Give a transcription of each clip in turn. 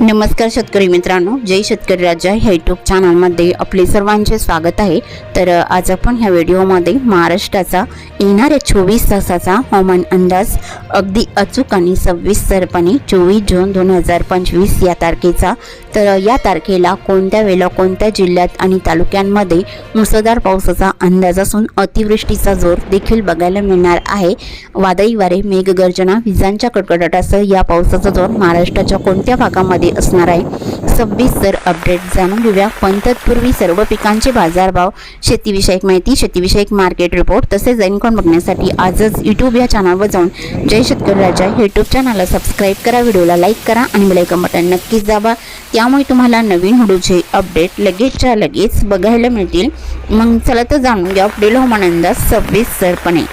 नमस्कार शेतकरी मित्रांनो जय शेतकरी राजा ह्या यूट्यूब चॅनलमध्ये आपले सर्वांचे स्वागत आहे. तर आज आपण ह्या व्हिडिओमध्ये महाराष्ट्राचा येणाऱ्या चोवीस तासाचा हवामान अंदाज अगदी अचूक आणि सविस्तरपणे चोवीस जून दोन हजार पंचवीस या तारखेचा. तर या तारखेला कोणत्या वेळेला कोणत्या जिल्ह्यात आणि तालुक्यांमध्ये मुसळधार पावसाचा अंदाज असून अतिवृष्टीचा जोर देखील बघायला मिळणार आहे. वादळी वारे मेघगर्जना विजांच्या कडकडाटासह या पावसाचा जोर महाराष्ट्राच्या कोणत्या भागामध्ये असणार आहे. सविस्तर अपडेट जाणून घेऊया. पण तत्पूर्वी सर्व पिकांचे बाजारभाव शेतीविषयक माहिती शेतीविषयक मार्केट रिपोर्ट तसेच दैनिकॉन बघण्यासाठी आजच यूट्यूब या चॅनलवर जाऊन जय शेतकरी राजा हे यूट्यूब चॅनलला सबस्क्राईब करा व्हिडिओला लाईक करा आणि बेलायकन बटन नक्कीच दाबा. त्यामुळे तुम्हाला नवीन व्हिडिओचे अपडेट लगेचच्या लगेच बघायला मिळतील. मग चला तर जाणून घ्या पुढील हवामान अंदाज सविस्तरपणे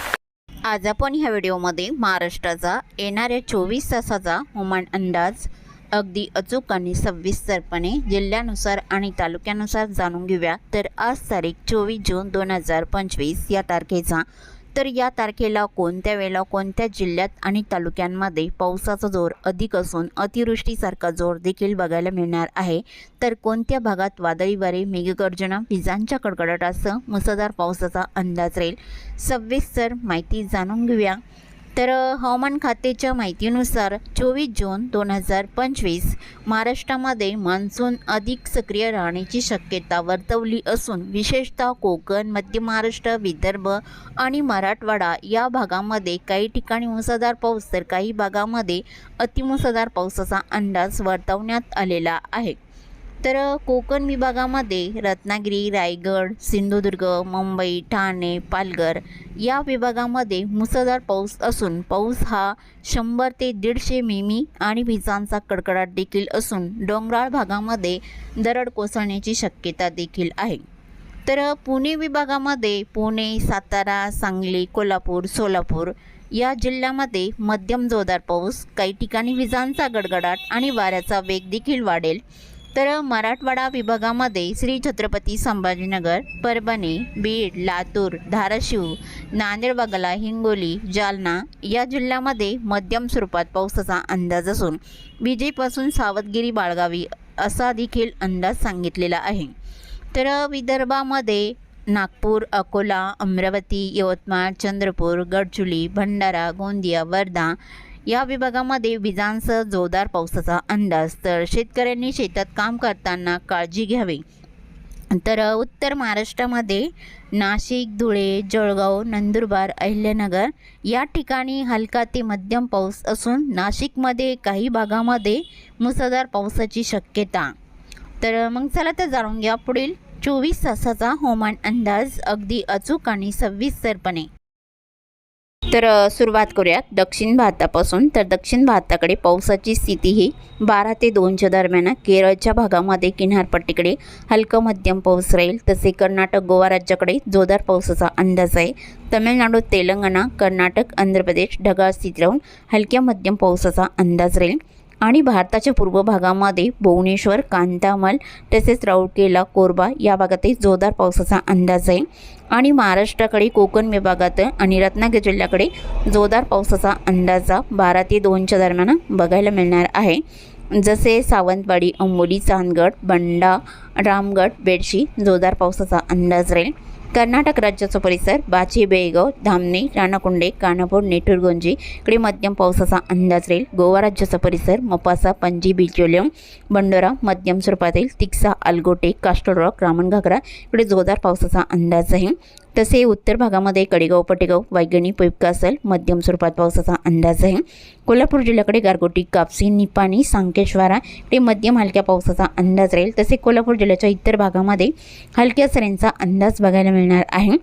आज आपण ह्या व्हिडिओमध्ये महाराष्ट्राचा येणाऱ्या चोवीस तासाचा हवामान अंदाज अगदी अचूक आणि सविस्तरपणे जिल्ह्यानुसार आणि तालुक्यानुसार जाणून घेऊया. तर आज तारीख चोवीस जून दोन हजार पंचवीस या तारखेचा. तर या तारखेला कोणत्या वेळेला कोणत्या जिल्ह्यात आणि तालुक्यांमध्ये पावसाचा जोर अधिक असून अतिवृष्टीसारखा जोर देखील बघायला मिळणार आहे? तर कोणत्या भागात वादळी वारे मेघगर्जना विजांच्या कडकडाटासह मुसळधार पावसाचा अंदाज राहील? सविस्तर माहिती जाणून घेऊया. तर हवामान खात्याच्या माहितीनुसार चोवीस जून दोन हजार पंचवीस महाराष्ट्रामध्ये मान्सून अधिक सक्रिय राहण्याची शक्यता वर्तवली असून विशेषतः कोकण मध्य महाराष्ट्र विदर्भ आणि मराठवाडा या भागामध्ये काही ठिकाणी मुसळधार पाऊस तर काही भागामध्ये अतिमुसळधार पावसाचा अंदाज वर्तवण्यात आलेला आहे. तर कोकण विभागामध्ये रत्नागिरी रायगड सिंधुदुर्ग मुंबई ठाणे पालघर या विभागामध्ये मुसळधार पाऊस असून पाऊस हा शंभर ते दीडशे मिमी आणि विजांचा कडकडाट देखील असून डोंगराळ भागामध्ये दरड कोसळण्याची शक्यता देखील आहे. तर पुणे विभागामध्ये पुणे सातारा सांगली कोल्हापूर सोलापूर या जिल्ह्यामध्ये मध्यम जोरदार पाऊस काही ठिकाणी विजांचा गडगडाट आणि वाऱ्याचा वेग देखील वाढेल. तर मराठवाडा विभागामध्ये श्री छत्रपती संभाजीनगर परभणी बीड लातूर धाराशिव नांदेड वगळा हिंगोली जालना या जिल्ह्यामध्ये मध्यम स्वरूपात पावसाचा अंदाज असून विजेपासून सावधगिरी बाळगावी असा देखील अंदाज सांगितलेला आहे. तर विदर्भामध्ये नागपूर अकोला अमरावती यवतमाळ चंद्रपूर गडचुली भंडारा गोंदिया वर्धा या विभागामध्ये विजांसह जोरदार पावसाचा अंदाज. तर शेतकऱ्यांनी शेतात काम करताना काळजी घ्यावी. तर उत्तर महाराष्ट्रामध्ये नाशिक धुळे जळगाव नंदुरबार अहिल्यानगर या ठिकाणी हलका ते मध्यम पाऊस असून नाशिकमध्ये काही भागामध्ये मुसळधार पावसाची शक्यता. तर मग चला तर जाणून घ्या पुढील चोवीस तासाचा हवामान अंदाज अगदी अचूक आणि सविस्तरपणे. तर सुरुवात करूयात. दक्षिण भारतापासून तर दक्षिण भारताकडे पावसाची स्थिती ही बारा ते दोनच्या दरम्यान केरळच्या भागामध्ये किनारपट्टीकडे हलकं मध्यम पाऊस राहील. तसे कर्नाटक गोवा राज्याकडे जोरदार पावसाचा अंदाज आहे. तमिळनाडू तेलंगणा कर्नाटक आंध्र प्रदेश ढगाळ स्थिती राहून हलक्या मध्यम पावसाचा अंदाज राहील. आणि भारताच्या पूर्व भागामध्ये भुवनेश्वर कांतामल तसेच राऊरकेला कोरबा या भागातही जोरदार पावसाचा अंदाज आहे. आणि महाराष्ट्राकडे कोकण विभागात आणि रत्नागिरी जिल्ह्याकडे जोरदार पावसाचा अंदाजा बारा ते दोनच्या दरम्यान बघायला मिळणार आहे. जसे सावंतवाडी अंबोली चांदगड बंडा रामगड बेडशी जोरदार पावसाचा अंदाज राहील. कर्नाटक राज्याचा परिसर बाची बेळगाव धामणी राणाकुंडे कानापूर नेटुरगोंजी इकडे मध्यम पावसाचा अंदाज राहील. गोवा राज्याचा परिसर मोपासा पणजी बिचोलियम बंडोरा मध्यम स्वरूपातील तिक्सा अलगोटे कास्टर रॉक रामणघागरा इकडे जोरदार पावसाचा अंदाज आहे तसे उत्तर भागामध्ये कडेगाव पटेगाव वायगणी पैपकासल मध्यम स्वरूपात पावसाचा अंदाज आहे. कोल्हापूर जिल्ह्याकडे गारगोटी कापसी निपाणी सांकेश्वरा ते मध्यम हलक्या पावसाचा अंदाज राहील. तसे कोल्हापूर जिल्ह्याच्या इतर भागामध्ये हलक्या सऱ्यांचा अंदाज बघायला मिळणार आहे.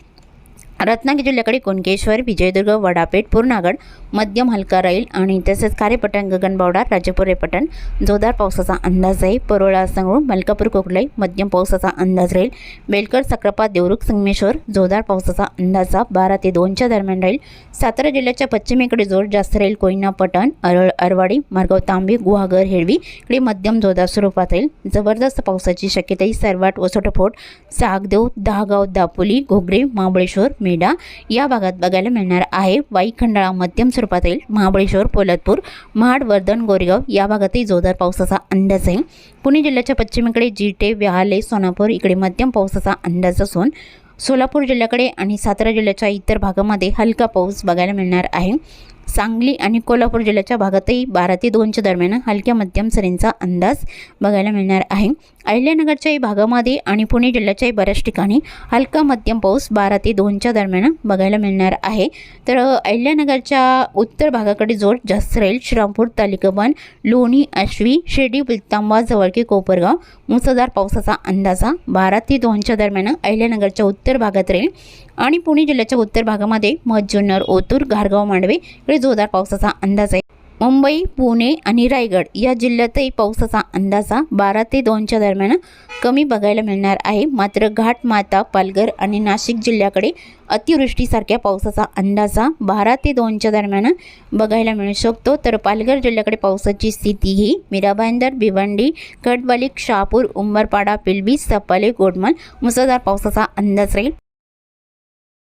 रत्नागिरी जिल्ह्याकडे कुणकेश्वर विजयदुर्ग वडापेठ पूर्णागड मध्यम हलका राहील आणि तसेच खारेपटण गगनबावडा राजापुरे पटण जोरदार पावसाचा अंदाज आहे परोळा संगळूर मलकापूर कोकलाई मध्यम पावसाचा अंदाज राहील. बेलकर सक्रापा देवरुख संगमेश्वर जोरदार पावसाचा अंदाजा बारा ते दोनच्या दरम्यान राहील. सातारा जिल्ह्याच्या पश्चिमेकडे जोर जास्त राहील. कोयना पटण अरळ अरवाडी मार्गाव तांबे गुहागर हेळवी इकडे मध्यम जोरदार स्वरूपात राहील. जबरदस्त पावसाची शक्यता ही सरवाट वसोटफोट सागदेव दहागाव दापोली घोगरे महाबळेश्वर मेढा या भागात बघायला मिळणार आहे. वाई खंडाळा मध्यम स्वरूपात राहील महाबळेश्वर पोलादपूर महाड वर्धन गोरेगाव या भागातही जोरदार पावसाचा अंदाज आहे. पुणे जिल्ह्याच्या पश्चिमेकडे जीटे व्याहाले सोनापूर इकडे मध्यम पावसाचा अंदाज असून सोलापूर जिल्ह्याकडे आणि सातारा जिल्ह्याच्या इतर भागामध्ये हलका पाऊस बघायला मिळणार आहे. सांगली आणि कोल्हापूर जिल्ह्याच्या भागातही बारा ते दोनच्या दरम्यान हलक्या मध्यम सरींचा अंदाज बघायला मिळणार आहे. अहिल्यानगरच्याही भागामध्ये आणि पुणे जिल्ह्याच्याही बऱ्याच ठिकाणी हलका मध्यम पाऊस बारा ते दोनच्या दरम्यान बघायला मिळणार आहे. तर अहिल्यानगरच्या उत्तर भागाकडे जोर जास्त राहील. श्रीरामपूर तालिकाबन लोणी आश्वी शिर्डी पिलतांबा जवळके कोपरगाव मुसळधार पावसाचा अंदाजा बारा ते दोनच्या दरम्यान अहिल्यानगरच्या उत्तर भागात राहील. आणि पुणे जिल्ह्याच्या उत्तर भागामध्ये मज्जुन्नर ओतूर घारगाव मांडवे इकडे जोरदार पावसाचा अंदाज आहे. मुंबई पुणे आणि रायगड या जिल्ह्यातही पावसाचा अंदाजा बारा ते दोनच्या दरम्यान कमी बघायला मिळणार आहे. मात्र घाटमाता पालघर आणि नाशिक जिल्ह्याकडे अतिवृष्टीसारख्या पावसाचा अंदाजा बारा ते दोनच्या दरम्यान बघायला मिळू शकतो. तर पालघर जिल्ह्याकडे पावसाची स्थिती ही मिराबांदर भिवंडी कटबालिक शहापूर उंबरपाडा पिलबी सपाले गोडमल मुसळधार पावसाचा अंदाज राहील.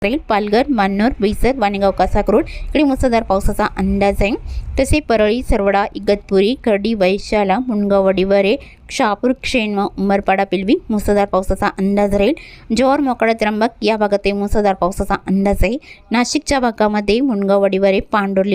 राहील पालघर मान्नोर बैसर वाणेगाव कासाकरोड इकडे मुसळधार पावसाचा अंदाज आहे. तसे परळी सरवडा इगतपुरी खर्डी वैशाला मुनगाव वडीवरे शहापूर क्षेण व उंबरपाडा पिलवी मुसळधार पावसाचा अंदाज राहील जोर मोकळा त्र्यंबक या भागातही मुसळधार पावसाचा अंदाज आहे नाशिकच्या भागामध्ये मुंडगाव वडीवरे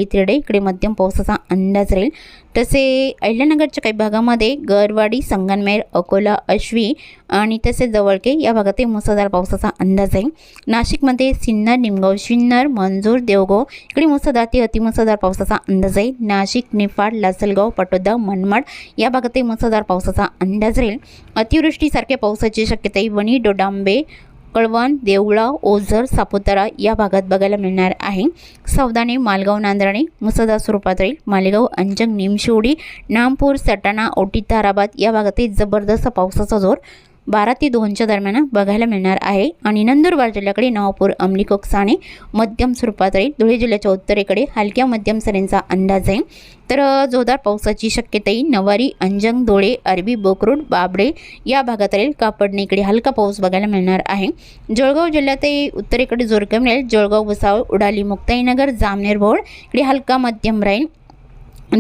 तिरडे इकडे मध्यम पावसाचा अंदाज राहील तसे अहिल्यानगरच्या काही भागामध्ये गरवाडी संगनमेर अकोला अश्वी आणि तसेच जवळके या भागातही मुसळधार पावसाचा अंदाज आहे नाशिकमध्ये सिन्नर निमगाव शिन्नर मंजूर देवगाव इकडे मुसळधार ते अतिमुसळधार पावसाचा अंदाज आहे नाशिक निफाड लासलगाव पटोदा मनमाड या भागातही मुसळधार पावसाचा अंदाज राहील? अतिवृष्टीसारख्या पावसाची शक्यताही वणी डोडांबे कळवण देवळा ओझर सापुतारा या भागात बघायला मिळणार आहे. सावधाने मालगाव नांदराणे मुसदा स्वरूपात राहील. मालेगाव अंजंग निमशिवडी नामपूर सटाणा ओटी ताराबाद या भागातही जबरदस्त पावसाचा जोर बारा ते दोनच्या दरम्यान बघायला मिळणार आहे. आणि नंदुरबार जिल्ह्याकडे नवापूर अंमली कोकसाने मध्यम स्वरूपात राहील धुळे जिल्ह्याच्या उत्तरेकडे हलक्या मध्यम सरींचा अंदाज आहे. तर जोरदार पावसाची शक्यताही नवारी अंजंग धुळे अरबी बोकरूड बाबडे या भागात राहील कापडणीकडे हलका पाऊस बघायला मिळणार आहे. जळगाव जिल्ह्यातही उत्तरेकडे जोर कमी राहील. जळगाव भुसावळ उडाली मुक्ताईनगर जामनेर भोळ इकडे हलका मध्यम राहील.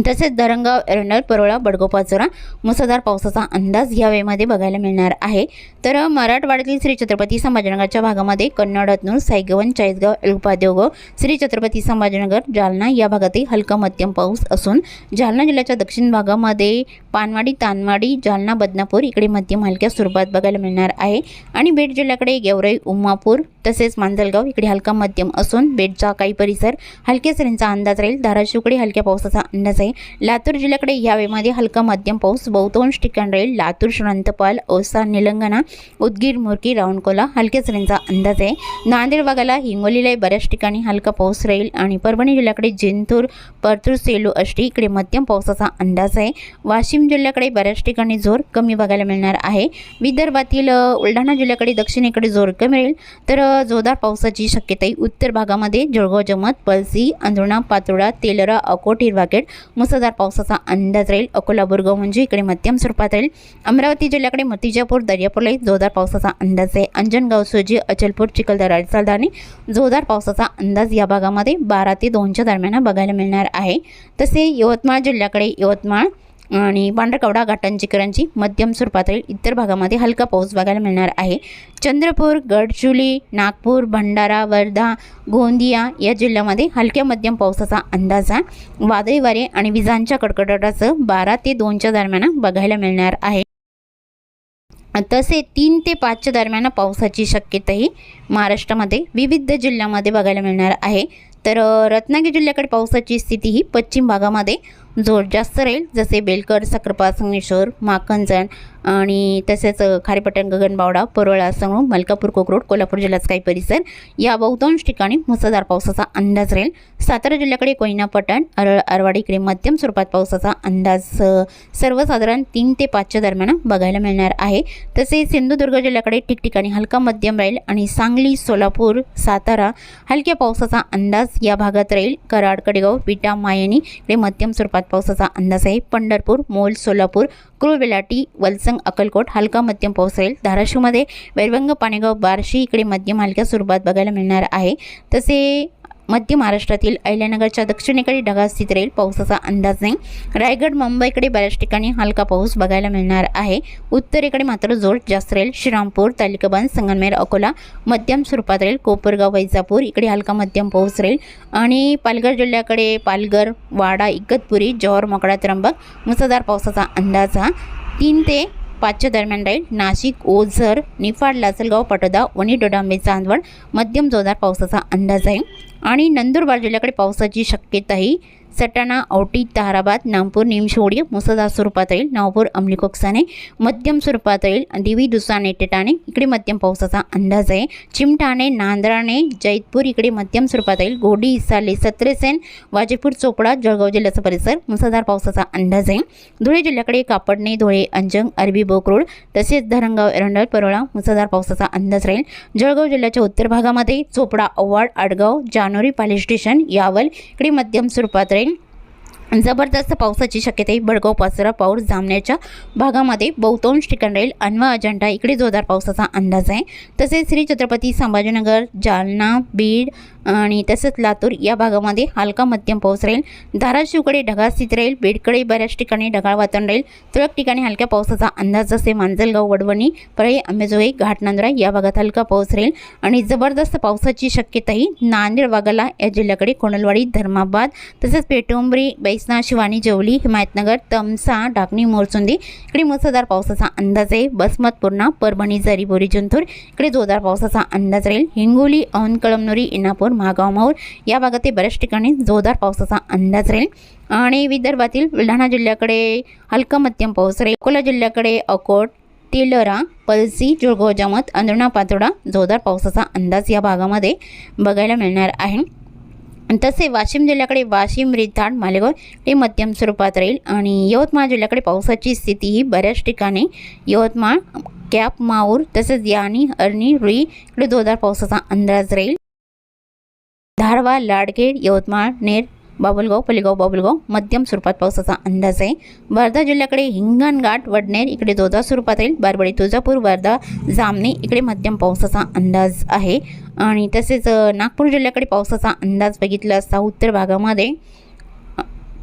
तसेच धरणगाव एरंडल परोळा बडगोपाचोरा मुसळधार पावसाचा अंदाज या वेळेमध्ये बघायला मिळणार आहे. तर मराठवाड्यातील श्री छत्रपती संभाजीनगरच्या भागामध्ये कन्नड हतनूर सायगवन चाळीसगाव एलुपा देवगाव श्री छत्रपती संभाजीनगर जालना या भागातही हलका मध्यम पाऊस असून जालना जिल्ह्याच्या दक्षिण भागामध्ये पानवाडी तानवाडी जालना बदनापूर इकडे मध्यम हलक्या स्वरूपात बघायला मिळणार आहे. आणि बीड जिल्ह्याकडे गेवराई उमापूर तसेच मांजलगाव इकडे हलका मध्यम असून बेडचा काही परिसर हलक्या सरींचा अंदाज राहील. धाराशिवकडे हलक्या पावसाचा अंदाज आहे लातूर जिल्ह्याकडे यावेळेमध्ये हलका मध्यम पाऊस बहुतांश ठिकाण राहील. लातूर श्रंतपाल ओसा निलंगणा उदगीर मुरकी रावणकोला हलक्या सरींचा अंदाज आहे. नांदेड भागाला हिंगोलीलाही बऱ्याच ठिकाणी हलका पाऊस राहील आणि परभणी जिल्ह्याकडे जिंतूर परतूर सेलू अष्टी इकडे मध्यम पावसाचा अंदाज आहे. वाशिम जिल्ह्याकडे बऱ्याच ठिकाणी जोर कमी बघायला मिळणार आहे. विदर्भातील बुलढाणा जिल्ह्याकडे दक्षिणेकडे जोर कमी राहील. तर जोरदार पावसाची शक्यताही उत्तर भागामध्ये जळगाव जमत पळसी अंधुणा पातोडा तेलरा अकोट हिरवाखेड मुसळधार पावसाचा अंदाज राहील. अकोला बुरगाव म्हणजे इकडे मध्यम स्वरूपात राहील. अमरावती जिल्ह्याकडे मतिजापूर दर्यापूरलाही जोरदार पावसाचा अंदाज आहे. अंजनगाव सोजी अचलपूर चिखलदरा सालदाने जोरदार पावसाचा अंदाज या भागामध्ये बारा ते दोनच्या दरम्यान बघायला मिळणार आहे. तसे यवतमाळ जिल्ह्याकडे यवतमाळ आणि पांढरकवडा घाटांचीकरांची मध्यम स्वरूपातील इतर भागामध्ये हलका पाऊस बघायला मिळणार आहे. चंद्रपूर गडचुली नागपूर भंडारा वर्धा गोंदिया या जिल्ह्यामध्ये हलक्या मध्यम पावसाचा अंदाज आहे. वादळी वारे आणि विजांच्या कडकडाटाचं बारा ते दोनच्या दरम्यान बघायला मिळणार आहे. तसे तीन ते पाचच्या दरम्यान पावसाची शक्यताही महाराष्ट्रामध्ये विविध जिल्ह्यामध्ये बघायला मिळणार आहे. तर रत्नागिरी जिल्ह्याकडे पावसाची स्थिती ही पश्चिम भागामध्ये जोर जास्त राहील जसे बेलकर सक्रपा संगमेश्वर माखनजण आणि तसेच खारेपटण गगनबावडा परळा संगू मलकापूर कोकरोड कोल्हापूर जिल्ह्याचा काही परिसर या बहुतांश ठिकाणी मुसळधार पावसाचा अंदाज राहील. सातारा जिल्ह्याकडे कोयना पटण अरळ अरवाडीकडे मध्यम स्वरूपात पावसाचा अंदाज सर्वसाधारण तीन ते पाचच्या दरम्यान बघायला मिळणार आहे. तसेच सिंधुदुर्ग जिल्ह्याकडे ठिकठिकाणी हलका मध्यम राहील आणि सांगली सोलापूर सातारा हलक्या पावसाचा अंदाज या भागात राहील. कराड कडेगाव विटा मायनी इकडे मध्यम स्वरूपात पावसाचा अंदाज आहे. पंढरपूर मोल सोलापूर कुळबेलाटी वलसंग अक्कलकोट हलका मध्यम पाऊस राहील धाराशिवमध्ये वैरवंग पाणेगाव बार्शी इकडे मध्यम हलक्या स्वरूपात बघायला मिळणार आहे. तसे मध्य महाराष्ट्रातील अहिल्यानगरच्या दक्षिणेकडे ढगा स्थित राहील. पावसाचा अंदाज नाही. रायगड मुंबईकडे बऱ्याच ठिकाणी हलका पाऊस बघायला मिळणार आहे. उत्तरेकडे मात्र जोर जास्त राहील. श्रीरामपूर तालिकाबंद संगमनेर अकोला मध्यम स्वरूपात राहील. कोपरगाव वैजापूर इकडे हलका मध्यम पाऊस राहील. आणि पालघर जिल्ह्याकडे पालघर वाडा इगतपुरी जव्हार मोकडा त्र्यंबक मुसळधार पावसाचा अंदाज हा तीन ते पाचच्या दरम्यान राहील. नाशिक ओझर निफाड लासलगाव पटोदा वणी डोडांबे चांदवड मध्यम जोरदार पावसाचा अंदाज आहे. आणि नंदुरबार जिल्ह्याकडे पावसाची शक्यताही सटाणा औटी ताराबाद नागपूर निमशोडी मुसळधार स्वरूपात येईल नावपूर अंमली कोकसाने मध्यम स्वरूपात येईल दिवी दुसाने टेटाणे इकडे मध्यम पावसाचा अंदाज आहे चिमठाणे नांद्राणे जैतपूर इकडे मध्यम स्वरूपात येईल गोडी इसाले सत्रेसेन वाजेपूर चोपडा जळगाव जिल्ह्याचा परिसर मुसळधार पावसाचा अंदाज आहे धुळे जिल्ह्याकडे कापडणे धुळे अंजंग अरबी बोकरोड तसेच धरणगाव एरंडल परोळा मुसळधार पावसाचा अंदाज राहील जळगाव जिल्ह्याच्या उत्तर भागामध्ये चोपडा अव्वाड आडगाव जानोरी पाली स्टेशन यावल इकडे मध्यम स्वरूपात राहील design जबरदस्त पावसाची शक्यता बडगाव पाचोरा पाऊस जामण्याच्या भागामध्ये बहुतांश ठिकाण राहील. अनवा अजंठा इकडे जोरदार पावसाचा अंदाज आहे. तसेच श्री छत्रपती संभाजीनगर जालना बीड आणि तसंच लातूर या भागामध्ये हलका मध्यम पाऊस राहील. धाराशिवकडे ढगाळ स्थित राहील. बीडकडे बऱ्याच ठिकाणी ढगाळ वातावरण राहील. तुरळक ठिकाणी हलक्या पावसाचा अंदाज जसे मांजलगाव वडवणी परळी अंबेजोगाई घाटनांदुरा या भागात हलका पाऊस राहील. आणि जबरदस्त पावसाची शक्यताही नांदेड वागाला या जिल्ह्याकडे कोणलवाडी धर्माबाद तसेच पेटोंबरी कृष्णा शिवानी जेवली हिमायतनगर तमसा डाकणी मोरचुंदी इकडे मुसळधार पावसाचा अंदाज आहे बसमत पूर्णा परभणी जरी बोरी जिंतूर इकडे जोरदार पावसाचा अंदाज राहील हिंगोली औन कळमनुरी इनापूर महागाव माऊर या भागात बऱ्याच ठिकाणी जोरदार पावसाचा अंदाज राहील आणि विदर्भातील बुलढाणा जिल्ह्याकडे हलका मध्यम पाऊस राहील अकोला जिल्ह्याकडे अकोट तेलरा पलसी जुळगाव जामत अंधरणा पातोडा जोरदार पावसाचा अंदाज या भागामध्ये बघायला मिळणार आहे तसे वाशिम जिल्ह्याकडे वाशिम रिताड मालेगाव हे मध्यम स्वरूपात राहील. आणि यवतमाळ जिल्ह्याकडे पावसाची स्थिती ही बऱ्याच ठिकाणी यवतमाळ कॅप माऊर तसेच यानी अरणी रुई इकडे जोरदार पावसाचा अंदाज राहील. धारवा लाडखेड यवतमाळ नेर बाबुलगाव पलीगाव बाबुलगाव मध्यम स्वरूपात पावसाचा अंदाज आहे. वर्धा जिल्ह्याकडे हिंगणघाट वडनेर इकडे जोरदार स्वरूपात येईल. बारबडी तुळजापूर वर्धा जामणे इकडे मध्यम पावसाचा अंदाज आहे. आणि तसेच नागपूर जिल्ह्याकडे पावसाचा अंदाज बघितला असता उत्तर भागामध्ये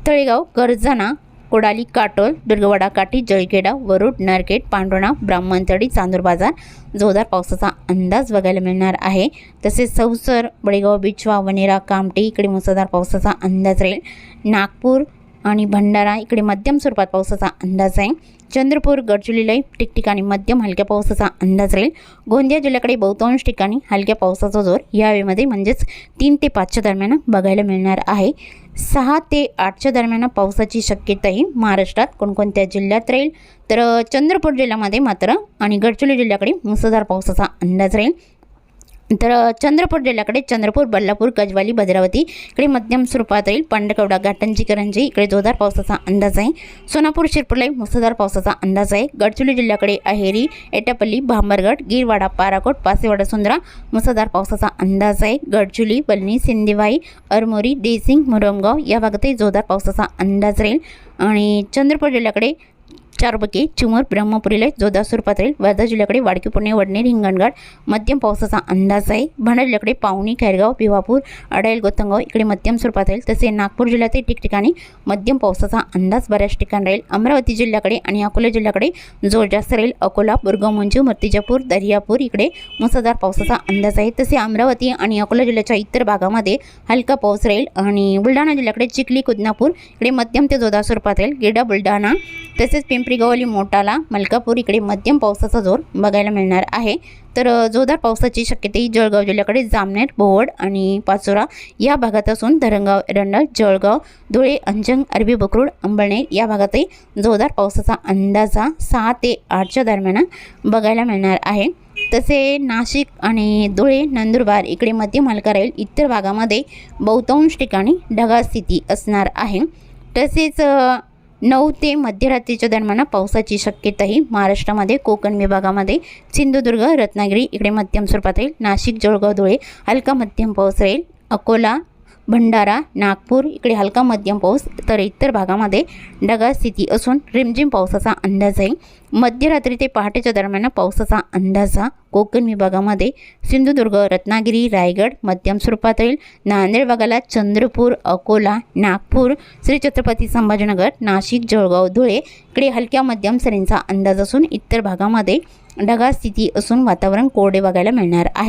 तळेगाव कर्जाना कोडाली काटोल दुर्गवाडा काठी जळखेडा वरुड नरखेड पांडुणा ब्राह्मणतळी चांदूर बाजार. जोरदार पावसाचा अंदाज बघायला मिळणार आहे. तसेच सौसर बडेगाव बिचवा वनेरा कामटी इकडे मुसळधार पावसाचा अंदाज राहील. नागपूर आणि भंडारा इकडे मध्यम स्वरूपात पावसाचा अंदाज आहे. चंद्रपूर गडचिरोली ठिकठिकाणी मध्यम हलक्या पावसाचा अंदाज राहील. गोंदिया जिल्ह्याकडे बहुतांश ठिकाणी हलक्या पावसाचा जोर यावेळेमध्ये म्हणजेच तीन ते पाचच्या दरम्यान बघायला मिळणार आहे. सहा ते आठच्या दरम्यान पावसाची शक्यताही महाराष्ट्रात कोणकोणत्या जिल्ह्यात राहील? तर चंद्रपूर जिल्ह्यामध्ये मात्र आणि गडचिरोली जिल्ह्याकडे मुसळधार पावसाचा अंदाज राहील. तर चंद्रपूर जिल्ह्याकडे चंद्रपूर बल्लापूर गजवाली भद्रावती इकडे मध्यम स्वरूपात राहील पांडकवडा घाटांची करंजी इकडे जोरदार पावसाचा अंदाज आहे. सोनापूर शिरपूरला मुसळधार पावसाचा अंदाज आहे. गडचिरोली जिल्ह्याकडे अहेरी एटापल्ली भांबरगड गिरवाडा पाराकोट पासेवाडा सुंदरा मुसळधार पावसाचा अंदाज आहे. गडचिरोली बलनी सिंदेवाई अरमोरी देसिंग मुरमगाव या भागातही जोरदार पावसाचा अंदाज राहील. आणि चंद्रपूर जिल्ह्याकडे चारबकी चिमूर ब्रह्मपुरीला जोधासूर पातळी राहील वर्धा जिल्ह्याकडे वाडकी पुणे वडणे हिंगणघाट मध्यम पावसाचा अंदाज आहे भांडा जिल्ह्याकडे पावणी खैरगाव भिवापूर अडाईल गोतंगाव इकडे मध्यम सूर राहील तसे नागपूर जिल्ह्यातही ठिकठिकाणी मध्यम पावसाचा अंदाज बऱ्याच ठिकाणी राहील. अमरावती जिल्ह्याकडे आणि अकोला जिल्ह्याकडे जोर जास्त राहील. अकोला बुरगाव मूर्तिजापूर दर्यापूर इकडे मुसळधार पावसाचा अंदाज आहे तसे अमरावती आणि अकोला जिल्ह्याच्या इतर भागामध्ये हलका पाऊस राहील. आणि बुलढाणा जिल्ह्याकडे चिखली कुदनापूर इकडे मध्यम ते जोधासूर पातळी राहील बुलढाणा तसेच पिंपरी पिंपरीगवली मोटाला मलकापूर इकडे मध्यम पावसाचा जोर बघायला मिळणार आहे. तर जोरदार पावसाची शक्यता ही जळगाव जिल्ह्याकडे जामनेर बोवड आणि पाचोरा या भागात असून धरणगाव रंडल जळगाव धुळे अंजंग अरबी बकरूड अंबळनेर या भागातही जोरदार पावसाचा अंदाजा सहा ते आठच्या दरम्यान बघायला मिळणार आहे. तसे नाशिक आणि धुळे नंदुरबार इकडे मध्यम हलका राहील. इतर भागामध्ये बहुतांश ठिकाणी ढगाळ स्थिती असणार आहे. तसेच नऊ ते मध्यरात्रीच्या दरम्यान पावसाची शक्यताही महाराष्ट्रामध्ये कोकण विभागामध्ये सिंधुदुर्ग रत्नागिरी इकडे मध्यम स्वरूपात राहील. नाशिक जळगाव धुळे हलका मध्यम पाऊस राहील. अकोला भंडारा नागपूर इकडे हलका मध्यम पाऊस तर इतर भागामध्ये ढगाळ स्थिती असून रिमझिम पावसाचा अंदाज आहे. मध्यरात्री ते पहाटेच्या दरम्यान पावसाचा अंदाज हा कोकण विभागामध्ये सिंधुदुर्ग रत्नागिरी रायगड मध्यम स्वरूपात राहील. नांदेड भागाला चंद्रपूर अकोला नागपूर श्री छत्रपती संभाजीनगर नाशिक जळगाव धुळे इकडे हलक्या मध्यम सरींचा अंदाज असून इतर भागामध्ये ढगाळ स्थिती असून वातावरण कोरडे बघायला मिळणार आहे.